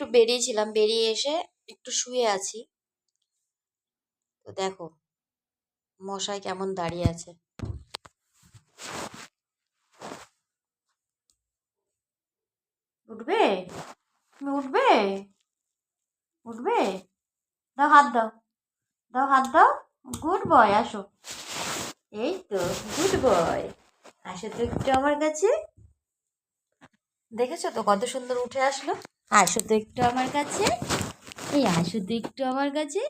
একটু বেরিয়েছিলাম, বেরিয়ে এসে একটু শুয়ে আছি। তো দেখো, মশাই কেমন দাঁড়িয়ে আছে। উঠবে? তুমি উঠবে? উঠবে? দাও হাত দাও। দাও হাত দাও। গুড বয়, আসো। এই তো, গুড বয়। আসো তো একটু আমার কাছে। দেখেছ তো কত সুন্দর উঠে আসলো? আসো তো একটু আমার কাছে। এই আসো তো একটু আমার কাছে।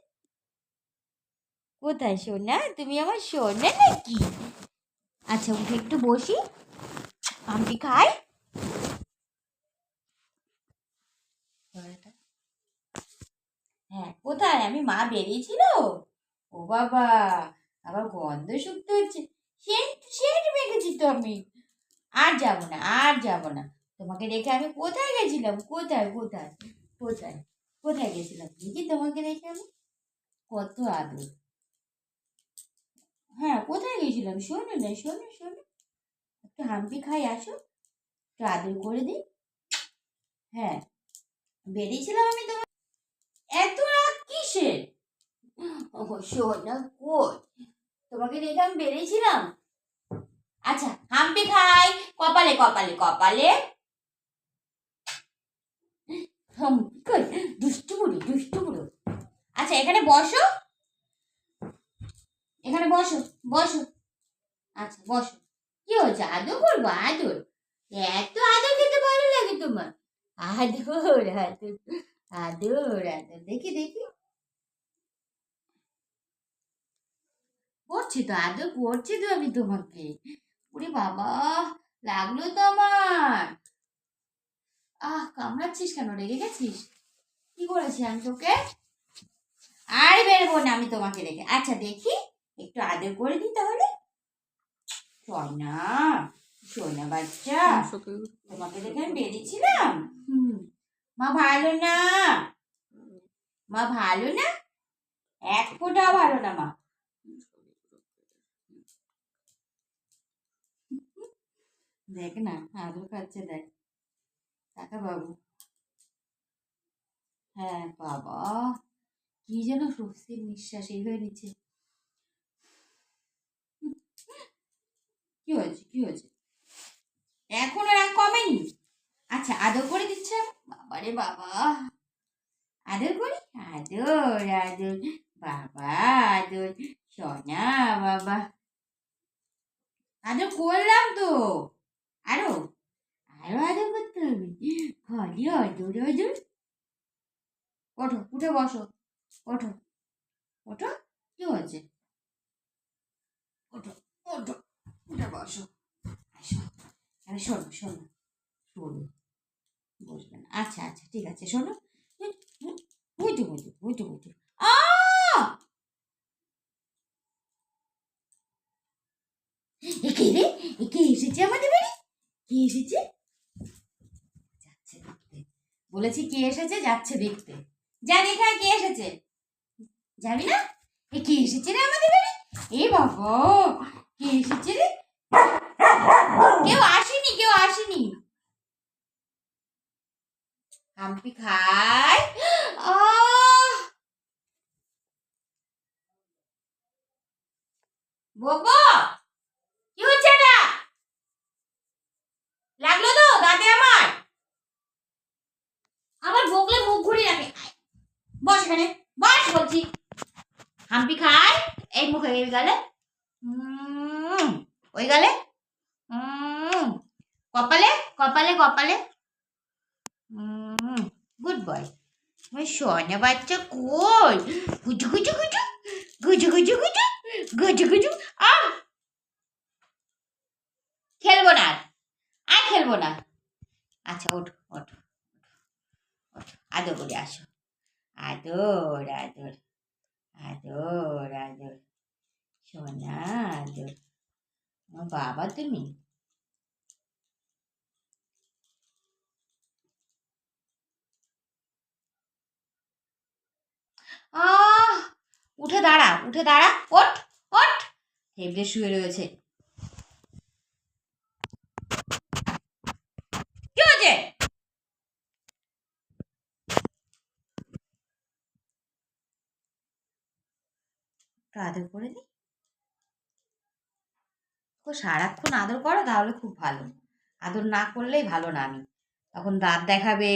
কোথায় সোনা? তুমি আমার সোনা নাকি? আচ্ছা উঠে একটু বসি। আমি খাই। হ্যাঁ কোথায়? আমি মা বেরিয়েছিল? ও বাবা, আবার গন্ধ শুকতে হচ্ছে। সেন্ট সেন্ট মেখেছি তো আমি। আর যাব না, আর যাব না। তোমাকে রেখে আমি কোথায় গেছিলাম? কোথায়? কোথায়? কোথায়? কোথায় গেছিলাম? দেখি তোমাকে রেখে আমি কত আদর। হ্যাঁ কোথায় গেছিলাম? শোনো না, শোনো শোনো। একটু হাম্পি খাই, আসো। একটু আদর করে দিই। হ্যাঁ বেরিয়েছিলাম আমি তোমার এত রাগ কিসের? ও শোনা তোমাকে রেখে আমি বেরিয়েছিলাম? আচ্ছা হাম্পি খাই। কপালে কপালে কপালে। আচ্ছা এখানে বসো। এখানে বসো বসো। আচ্ছা বসো। কি আদর করব আদর। এত আদর খেতে ভালো লাগে তোমার। আদর আদর আদর আদর। দেখি দেখি। করছি তো, আদর করছি তো আমি তোমাকে। বাবা, লাগল তো আমার আহ কামড়াচ্ছিস কেন রেগে গেছিস কি করেছি আমি তোকে? আর বেরবো না আমি তোমাকে রেখে আচ্ছা দেখি। একটু আদর করে দিই তাহলে। সোনা সোনা বাচ্চা। তোমাকে দেখে আমি বেরিয়েছিলাম মা ভালো না? মা ভালো না? এক ফোঁটাও ভালো না মা। দেখ না আদর খাচ্ছে দেখ। কাকা বাবু হ্যাঁ বাবা। কি যেন স্বস্তির নিঃশ্বাস এই হয়ে নিচ্ছে। কি হয়েছে কি হয়েছে? এখনও রাগ কমেনি? আচ্ছা আদর করে দিচ্ছে? বাবারে বাবা। আদর করি? আদর আদর। বাবা, আদর। সোনা, বাবা। আদর করলাম তো। আরও? আরও আদর করতে হবে। খালি আদর আদর। ওঠো, উঠে বসো। ওঠো ওঠো। কি হয়েছে? ওঠো ওঠো, উঠে বসো। আরে শোনো শোনো শোনো বসবে না। আচ্ছা আচ্ছা ঠিক আছে, শোনো। বুঝতে বুঝতে বুঝতে বুঝতে আ! কে রে? কে এসেছে আমাদের বাড়ি? কে এসেছে? বলেছি কে এসেছে, যাচ্ছে দেখতে। যা দেখে কে এসেছে। যাবি না? এ কে এসেছে রে আমাদের বাড়ি? এ বাবা, কে এসেছে রে? কেউ আসেনি কেউ আসেনি। হাম্পি খায় আহ বকবো কি হচ্ছে এটা লাগল তো দাঁতে আমার আবার বকলে মুখ ঘুরিয়ে রাখে আয়, বস এখানে? বস বলছি। হাম্পি খায়? এই মুখে এই গালে। ওই গালে? কপালে? কপালে কপালে? গুড বয় আমার সোনা বাচ্চা কই? গুজু গুজু গুজু গুজু গুজু গুজু গুজু গুজু, আহ! খেলব না। আর। খেলব না। আচ্ছা ওঠো, ওঠ, ওঠো আদর করে আসো। আদর আদর আদর আদর সোনা আদর আমার আহ উঠে দাঁড়া উঠে দাঁড়া, ওঠ ওঠ। হেবড়ে শুয়ে রয়েছে। কি হয়েছে? একটু আদর করে দিই ও সারাক্ষণ আদর করো তাহলে খুব ভালো। আদর না করলেই ভালো না আমি। তখন দাঁত দেখাবে